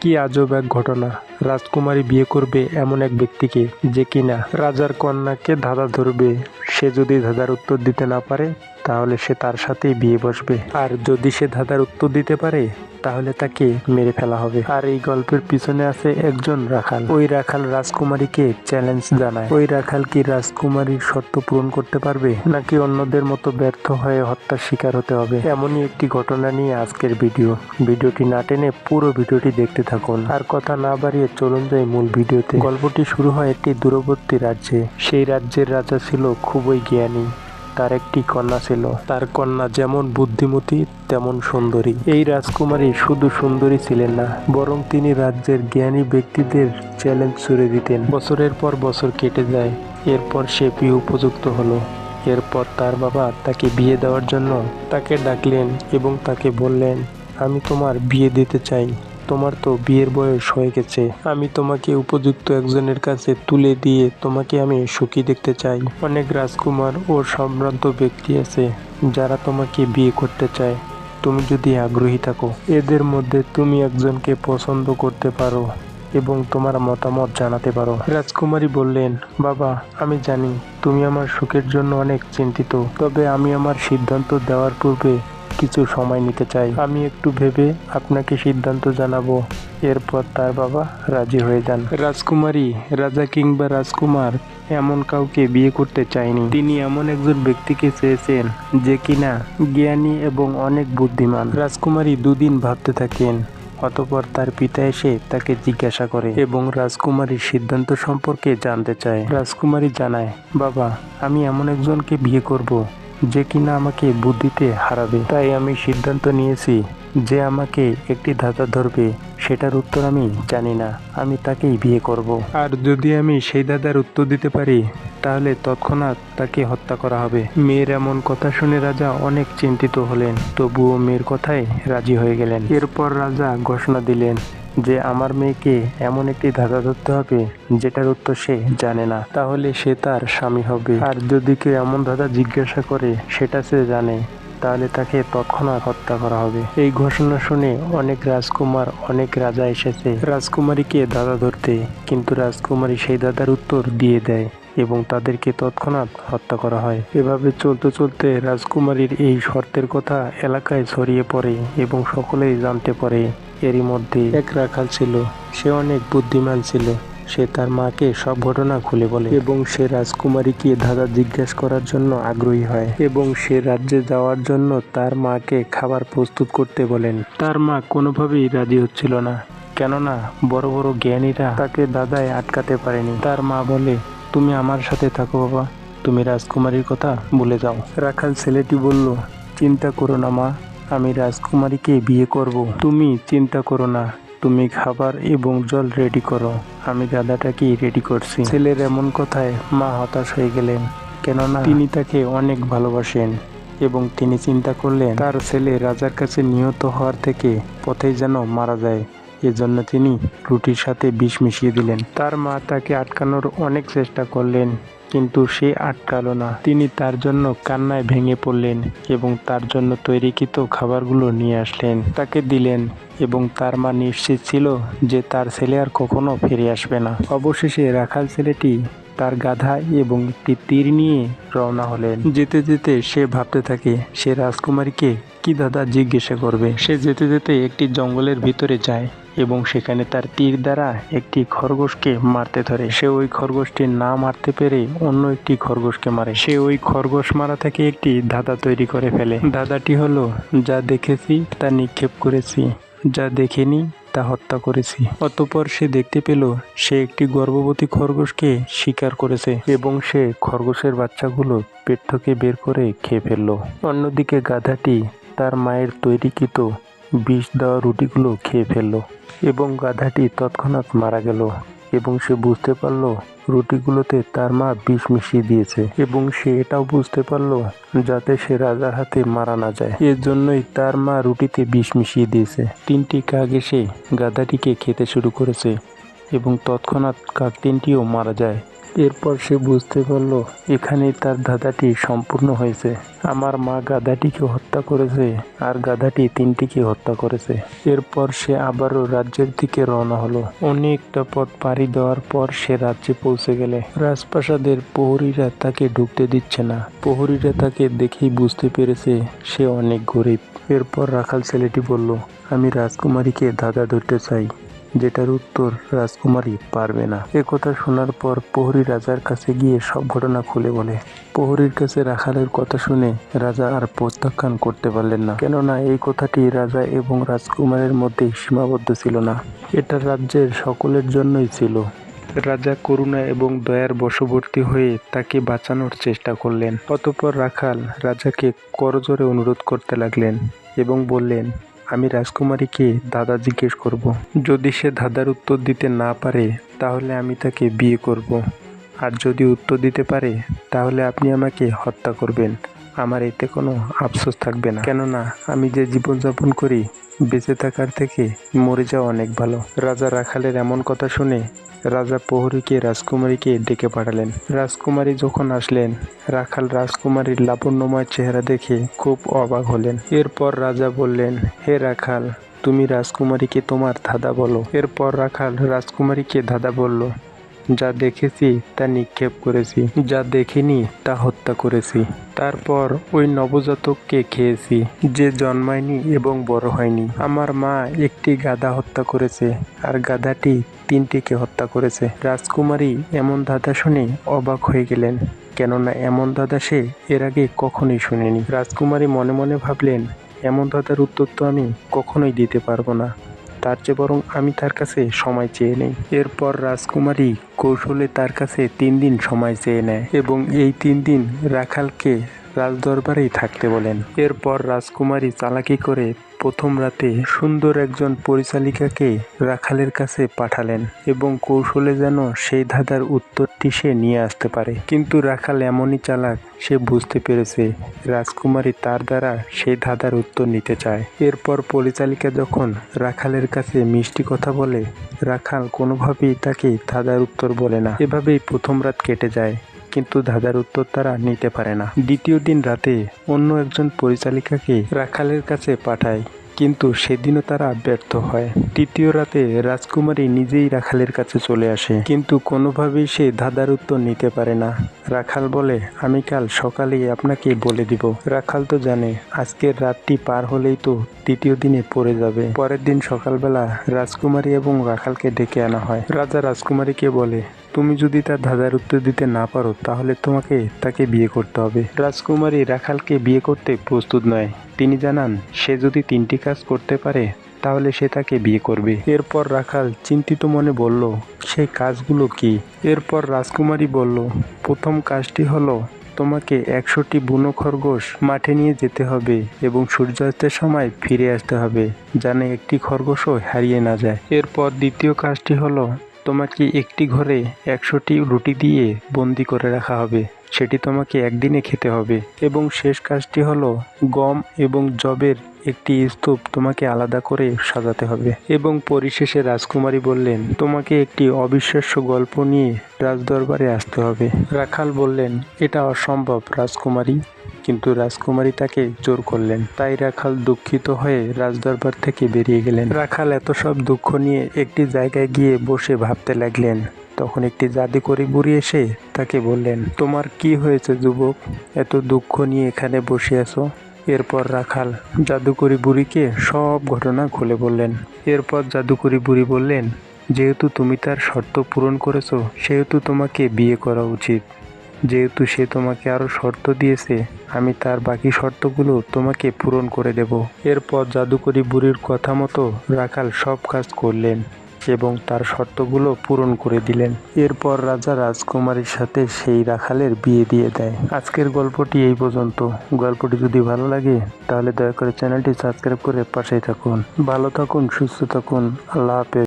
কি আজব এক ঘটনা। রাজকুমারী বিয়ে করবে এমন এক ব্যক্তিকে যে কিনা রাজার কন্যাকে ধাঁধা ধরবে। সে যদি ধাঁধার উত্তর দিতে না পারে, তাহলে সে তার সাথেই বিয়ে বসবে। আর যদি সে ধাঁধার উত্তর দিতে পারে, তাহলে তাকে মেরে ফেলা হবে। আর এই গল্পের পিছনে আছে একজন রাখাল। ওই রাখাল রাজকুমারীকে চ্যালেঞ্জ জানায়। ওই রাখাল কি রাজকুমারীর শর্ত পূরণ করতে পারবে, নাকি অন্যদের মতো ব্যর্থ হয়ে হত্যার শিকার হতে হবে? এমনই একটি ঘটনা নিয়ে আজকের ভিডিও। ভিডিওটি না টেনে পুরো ভিডিওটি দেখতে থাকুন। আর কথা না বাড়িয়ে চলুন যাই মূল ভিডিওতে গল্পটি শুরু হয় একটি দূরবর্তী রাজ্যে। সেই রাজ্যের রাজা ছিল খুবই জ্ঞানী। তার একটি কন্যা ছিল। তার কন্যা যেমন বুদ্ধিমতী, তেমন সুন্দরী। এই রাজকুমারী শুধু সুন্দরী ছিলেন না, বরং তিনি রাজ্যের জ্ঞানী ব্যক্তিদের চ্যালেঞ্জ ছুড়ে দিতেন। বছরের পর বছর কেটে যায়, এরপর সে বিয়ে উপযুক্ত হলো। এরপর তার বাবা তাকে বিয়ে দেওয়ার জন্য তাকে ডাকলেন এবং তাকে বললেন, আমি তোমার বিয়ে দিতে চাই। তোমার তো বিয়ের বয়স হয়ে গেছে। আমি তোমাকে উপযুক্ত একজনের কাছে তুলে দিয়ে তোমাকে আমি সুখী দেখতে চাই। অনেক রাজকুমার ও সম্ভ্রান্ত ব্যক্তি আছে যারা তোমাকে বিয়ে করতে চায়। তুমি যদি আগ্রহী থাকো, এদের মধ্যে তুমি একজনকে পছন্দ করতে পারো এবং তোমার মতামত জানাতে পারো। রাজকুমারী বললেন, বাবা, আমি জানি তুমি আমার সুখের জন্য অনেক চিন্তিত, তবে আমি আমার সিদ্ধান্ত দেওয়ার পূর্বে কিছু সময় নিতে চাই। আমি একটু ভেবে আপনাকে সিদ্ধান্ত জানাব। এরপর তার বাবা রাজি হয়ে যান। রাজকুমারী, রাজা কিংবা রাজকুমার এমন কাউকে বিয়ে করতে চায়নি। তিনি এমন একজন ব্যক্তিকে চেয়েছেন যে কিনা জ্ঞানী এবং অনেক বুদ্ধিমান। রাজকুমারী দুদিন ভাবতে থাকেন, অতপর তার পিতা এসে তাকে জিজ্ঞাসা করে এবং রাজকুমারীর সিদ্ধান্ত সম্পর্কে জানতে চায়। রাজকুমারী জানায়, বাবা, আমি এমন একজনকে বিয়ে করব যে কিনা আমাকে বুদ্ধিতে হারাবে। তাই আমি সিদ্ধান্ত নিয়েছি যে আমাকে একটি ধাঁধা ধরবে। সেটার উত্তর আমি জানি না। আমি তাকেই বিয়ে করব। আর যদি আমি সেই দাদার উত্তর দিতে পারি, তাহলে তৎক্ষণাৎ তাকে হত্যা করা হবে। মেয়ের এমন কথা শুনে রাজা অনেক চিন্তিত হলেন। তবুও মেয়ের কথায় রাজি হয়ে গেলেন। এরপর রাজা ঘোষণা দিলেন যে আমার মেয়েকে এমন একটি ধাঁধা ধরতে হবে, যেটার উত্তর সে জানে না। তাহলে সে তার স্বামী হবে। আর যদি কেউ এমন ধাঁধা জিজ্ঞাসা করে, সেটা সে জানে, তাহলে তাকে তৎক্ষণাৎ হত্যা করা হবে। এই ঘোষণা শুনে অনেক রাজকুমার, অনেক রাজা এসেছে। রাজকুমারীকে দাদা ধরতে, কিন্তু রাজকুমারী সেই দাদার উত্তর দিয়ে দেয়। এবং তাদেরকে তৎক্ষণাৎ হত্যা করা হয়। এভাবে চলতে চলতে রাজকুমারীর এই শর্তের কথা এলাকায় ছড়িয়ে পড়ে এবং সকলেই জানতে পারে এরই মধ্যে এক রাখাল ছিল। সে অনেক বুদ্ধিমান ছিল। সে তার মাকে সব ঘটনা খুলে বলে এবং সে রাজকুমারীকে ধাঁধা জিজ্ঞাসা করার জন্য আগ্রহী হয় এবং সে রাজ্যে যাওয়ার জন্য তার মাকে খাবার প্রস্তুত করতে বলেন। তার মা কোনোভাবেই রাজি হচ্ছিল না। কেননা বড় বড় জ্ঞানীরা তাকে দাদায় আটকাতে পারেনি। তার মা বলে তুমি আমার সাথে থাকো, বাবা। তুমি রাজকুমারীর কথা বলে যাও। রাখাল ছেলেটি বলল, চিন্তা করো না, মা। আমি রাজকুমারীকে বিয়ে করব। তুমি চিন্তা করো না। তুমি খাবার এবং জল রেডি করো। আমি গাদাটাকেই রেডি করছি। ছেলের এমন কথায় মা হতাশ হয়ে গেলেন। কেননা তিনি তাকে অনেক ভালোবাসেন এবং তিনি চিন্তা করলেন, তার ছেলে রাজার কাছে নিহত হওয়ার থেকে পথে যেন মারা যায়। এজন্য তিনি রুটির সাথে বিষ মিশিয়ে দিলেন। তার মা তাকে আটকানোর অনেক চেষ্টা করলেন, কিন্তু সে আটকালো না। তিনি তার জন্য কান্নায় ভেঙে পড়লেন এবং তার জন্য তৈরিকৃত খাবারগুলো নিয়ে আসলেন। তাকে দিলেন এবং তার মা নিশ্চিত ছিল যে তার ছেলে আর কখনো ফিরে আসবে না। অবশেষে রাখাল ছেলেটি তার গাধা এবং একটি তীর নিয়ে রওনা হলেন। যেতে যেতে সে ভাবতে থাকে, সে রাজকুমারীকে কি দাদা জিজ্ঞাসা করবে? সে যেতে যেতে একটি জঙ্গলের ভিতরে যায়। এবং সেখানে তার তীর দ্বারা একটি খরগোশকে মারতে ধরে। সে ওই খরগোশটি না মারতে পেরে অন্য একটি খরগোশকে মারে। সে ওই খরগোশ মারা থেকে একটি ধাঁধা তৈরি করে ফেলে। ধাঁধাটি হলো, যা দেখেছি তা নিক্ষেপ করেছি, যা দেখিনি তা হত্যা করেছি। অতপর সে দেখতে পেল, সে একটি গর্ভবতী খরগোশকে শিকার করেছে এবং সে খরগোশের বাচ্চাগুলো পেট থেকে বের করে খেয়ে ফেলল। অন্যদিকে গাধাটি তার মায়ের তৈরিকৃত বিষ দেওয়া রুটিগুলো খেয়ে ফেলল এবং গাধাটি তৎক্ষণাৎ মারা গেল এবং সে বুঝতে পারল রুটিগুলোতে তার মা বিষ মিশিয়ে দিয়েছে এবং সে এটাও বুঝতে পারল যাতে সে রাজার হাতে মারা না যায়। এর জন্যই তার মা রুটিতে বিষ মিশিয়ে দিয়েছে। তিনটি কাক এসে গাধাটিকে খেতে শুরু করেছে এবং তৎক্ষণাৎ কাক তিনটিও মারা যায়। এরপর সে বুঝতে পারল, এখানেই তার ধাঁধাটি সম্পূর্ণ হয়েছে। আমার মা গাধাটিকে হত্যা করেছে, আর গাধাটি তিনটিকে হত্যা করেছে। এরপর সে আবারও রাজ্যের দিকে রওনা হলো। অনেকটা পথ পাড়ি দেওয়ার পর সে রাজ্যে পৌঁছে গেলে। রাজপ্রাসাদের প্রহরীরা তাকে ঢুকতে দিচ্ছে না। প্রহরীরা তাকে দেখেই বুঝতে পেরেছে সে অনেক গরিব। এরপর রাখাল ছেলেটি বলল, আমি রাজকুমারীকে ধাঁধা ধরতে চাই। যেটার উত্তর রাজকুমারী পারবে না। একথা শোনার পর প্রহরী রাজার কাছে গিয়ে সব ঘটনা খুলে বলে। প্রহরীর কাছে রাখালের কথা শুনে রাজা আর প্রত্যাখ্যান করতে পারলেন না। কেননা এই কথাটি রাজা এবং রাজকুমারের মধ্যে সীমাবদ্ধ ছিল না। এটা রাজ্যের সকলের জন্যই ছিল। রাজা করুণা এবং দয়ার বশবর্তী হয়ে তাকে বাঁচানোর চেষ্টা করলেন। অতঃপর রাখাল রাজাকে করজোরে অনুরোধ করতে লাগলেন এবং বললেন আমি রাজকুমারীকে দাদা জিজ্ঞেস করব। যদি সে দাদার উত্তর দিতে না পারে, তাহলে আমি তাকে বিয়ে করব। আর যদি উত্তর দিতে পারে, তাহলে আপনি আমাকে হত্যা করবেন আমার এতে কোনো আফসোস থাকবে না। কেননা, আমি যে জীবনযাপন করি, বেঁচে থাকার থেকে মরে যাওয়া অনেক ভালো। রাজা রাখালের এমন কথা শুনে রাজা প্রহরীকে, রাজকুমারীকে ডেকে পাঠালেন। রাজকুমারী যখন আসলেন, রাখাল রাজকুমারীর লাবণ্যময় চেহারা দেখে খুব অবাক হলেন। এরপর রাজা বললেন, হে রাখাল, তুমি রাজকুমারীকে তোমার ধাঁধা বলো। এরপর রাখাল রাজকুমারীকে ধাঁধা বলল যা দেখেছি তা নিক্ষেপ করেছি, যা দেখিনি তা হত্যা করেছি। তারপর ওই নবজাতককে খেয়েছি, যে জন্মায়নি এবং বড় হয়নি। আমার মা একটি গাধা হত্যা করেছে, আর গাধাটি তিনটিকে হত্যা করেছে। রাজকুমারী এমন ধাঁধা শুনে অবাক হয়ে গেলেন, কেননা এমন দাদা সে এর আগে কখনোই শুনেনি। রাজকুমারী মনে মনে ভাবলেন, এমন দাদার উত্তর তো আমি কখনোই দিতে পারব না। তার চেয়ে বরং আমি তার কাছে সময় চেয়ে নেই। এরপর রাজকুমারী কৌশলে তার কাছে তিন দিন সময় চেয়ে নেয় এবং এই তিন দিন রাখালকে রাজদরবারেই থাকতে বলেন। এরপর রাজকুমারী চালাকি করে প্রথম রাতে সুন্দর একজন পরিচালিকাকে রাখালের কাছে পাঠালেন এবং কৌশলে যেন সেই ধাঁধার উত্তরটি সে নিয়ে আসতে পারে। কিন্তু রাখাল এমনই চালাক, সে বুঝতে পেরেছে রাজকুমারী তার দ্বারা সেই ধাঁধার উত্তর নিতে চায়। এরপর পরিচালিকা যখন রাখালের কাছে মিষ্টি কথা বলে, রাখাল কোনোভাবেই তাকে ধাঁধার উত্তর বলে না। এভাবেই প্রথম রাত কেটে যায়। কিন্তু ধাঁধার উত্তর তারা নিতে পারে না। দ্বিতীয় দিন রাতে অন্য একজন পরিচালিকাকে রাখালের কাছে পাঠায়, কিন্তু সেদিনও তারা ব্যর্থ হয়। তৃতীয় রাতে রাজকুমারী নিজেই রাখালের কাছে চলে আসে, কিন্তু কোনোভাবেই সে ধাঁধার উত্তর নিতে পারে না। রাখাল বলে, আমি কাল সকালেই আপনাকে বলে দিব। রাখাল তো জানে, আজকের রাতটি পার হলেই তো তৃতীয় দিনে পড়ে যাবে। পরের দিন সকালবেলা রাজকুমারী এবং রাখালকে ডেকে আনা হয়। রাজা রাজকুমারীকে বলে তুমি যদি তার ধাঁধার উত্তর দিতে না পারো, তাহলে তোমাকে তাকে বিয়ে করতে হবে। রাজকুমারী রাখালকে বিয়ে করতে প্রস্তুত নয়। তিনি জানান, সে যদি তিনটি কাজ করতে পারে, তাহলে সে তাকে বিয়ে করবে। এরপর রাখাল চিন্তিত মনে বলল, সেই কাজগুলো কি? এরপর রাজকুমারী বলল, প্রথম কাজটি হলো, তোমাকে একশোটি বুনো খরগোশ মাঠে নিয়ে যেতে হবে এবং সূর্যাস্তের সময় ফিরে আসতে হবে, যেন একটি খরগোশও হারিয়ে না যায়। এরপর দ্বিতীয় কাজটি হলো তোমাকে একটি ঘরে একশোটি রুটি দিয়ে বন্দি করে রাখা হবে। সেটি তোমাকে একদিনে খেতে হবে। এবং শেষ কাজটি হলো গম এবং জবের একটি স্তূপ তোমাকে আলাদা করে সাজাতে হবে। এবং পরিশেষে রাজকুমারী বললেন, তোমাকে একটি অবিশ্বাস্য গল্প নিয়ে রাজদরবারে আসতে হবে। রাখাল বললেন, এটা অসম্ভব রাজকুমারী। কিন্তু রাজকুমারী তাকে জোর করলেন। তাই রাখাল দুঃখিত হয়ে রাজদরবার থেকে বেরিয়ে গেলেন। রাখাল এত সব দুঃখ নিয়ে একটি জায়গায় গিয়ে বসে ভাবতে লাগলেন। তখন একটি জাদুকরি বুড়ি এসে তাকে বললেন, তোমার কি হয়েছে যুবক? এত দুঃখ নিয়ে এখানে বসে আছো? এরপর রাখাল জাদুকরি বুড়িকে সব ঘটনা খুলে বললেন। এরপর জাদুকরি বুড়ি বললেন, যেহেতু তুমি তার শর্ত পূরণ করেছ, সেহেতু তোমাকে বিয়ে করা উচিত। যেহেতু সে তোমাকে আরও শর্ত দিয়েছে, আমি তার বাকি শর্তগুলো তোমাকে পূরণ করে দেব। এরপর জাদুকরি বুড়ির কথা মতো রাখাল সব কাজ করলেন এবং তার শর্তগুলো পূরণ করে দিলেন। এরপর রাজা রাজকুমারীর সাথে সেই রাখালের বিয়ে দিয়ে দেয়। আজকের গল্পটি এই পর্যন্ত। গল্পটি যদি ভালো লাগে, তাহলে দয়া করে চ্যানেলটি সাবস্ক্রাইব করে পাশেই থাকুন। ভালো থাকুন, সুস্থ থাকুন। আল্লাহ হাফেজ।